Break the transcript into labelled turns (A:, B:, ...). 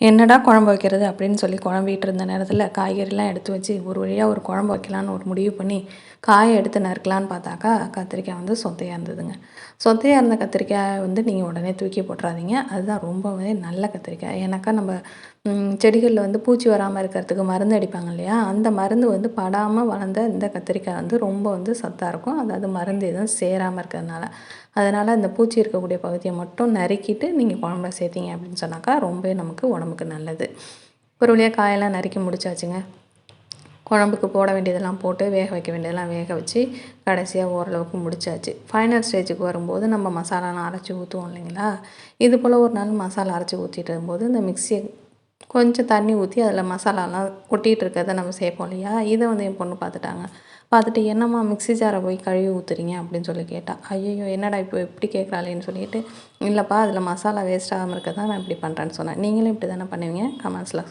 A: என்னடா குழம்பு வைக்கிறது அப்படின்னு சொல்லி குழம்பிகிட்டு இருந்த நேரத்தில் காய்கறிலாம் எடுத்து வச்சு ஒரு வழியாக ஒரு குழம்பு வைக்கலான்னு ஒரு முடிவு பண்ணி காயை எடுத்து நறுக்கலான்னு பார்த்தாக்கா கத்திரிக்காய் வந்து சொத்தையாக இருந்ததுங்க. சொத்தையாக இருந்த கத்திரிக்காய் வந்து நீங்கள் உடனே தூக்கி போட்டுறாதீங்க. அதுதான் ரொம்பவே நல்ல கத்திரிக்காய். ஏன்னாக்கா நம்ம செடிகளில் வந்து பூச்சி வராமல் இருக்கிறதுக்கு மருந்து அடிப்பாங்க இல்லையா? அந்த மருந்து வந்து படாமல் வளர்ந்த இந்த கத்திரிக்காய் வந்து ரொம்ப வந்து சத்தாக இருக்கும். அதாவது மருந்து எதுவும் சேராமல் இருக்கிறதுனால. அதனால் அந்த பூச்சி இருக்கக்கூடிய பகுதியை மட்டும் நறுக்கிட்டு நீங்கள் குழம்புல சேர்த்திங்க அப்படின்னு சொன்னாக்கா ரொம்பவே நமக்கு உடம்பு உடம்புக்கு நல்லது. ஒரு வழியாக காயெல்லாம் நறுக்கி முடிச்சாச்சுங்க. குழம்புக்கு போட வேண்டியதெல்லாம் போட்டு வேக வைக்க வேண்டியதெல்லாம் வேக வச்சு கடைசியாக ஓரளவுக்கு முடிச்சாச்சு. ஃபைனல் ஸ்டேஜுக்கு வரும்போது நம்ம மசாலாலாம் அரைச்சி ஊற்றுவோம் இல்லைங்களா? இது போல் ஒரு நாள் மசாலா அரைச்சி ஊற்றிட்டு இருக்கும்போது இந்த மிக்சியை கொஞ்சம் தண்ணி ஊற்றி அதில் மசாலாலாம் கொட்டிகிட்டு இருக்கிறத நம்ம சேர்ப்போம் இல்லையா? இதை வந்து என் பொண்ணு பார்த்துட்டாங்க பார்த்துட்டு என்னம்மா மிக்ஸி ஜாரை போய் கழுவி ஊற்றுறீங்க அப்படின்னு சொல்லி கேட்டால் ஐயோ என்னடா இப்போ இப்படி கேட்குறாளேன்னு சொல்லிட்டு இல்லைப்பா அதில் மசாலா வேஸ்ட் ஆகாமல் இருக்க தான் நான் இப்படி பண்ணுறேன்னு சொன்னேன் நீங்களும் இப்படி தானே பண்ணுவீங்க கமெண்ட்ஸில்